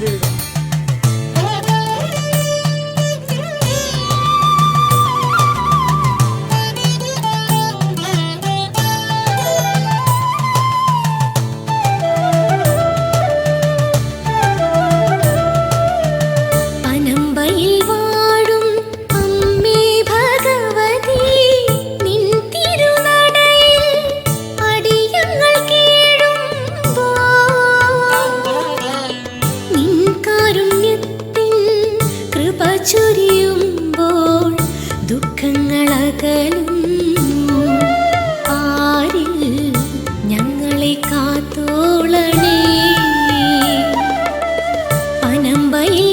Video பணம் பயில் ചൊരിയുമ്പോൾ ദുഃഖങ്ങളകലും ആരിൽ ഞങ്ങളെ കാത്തോളണേ? അനമ്പയിൽ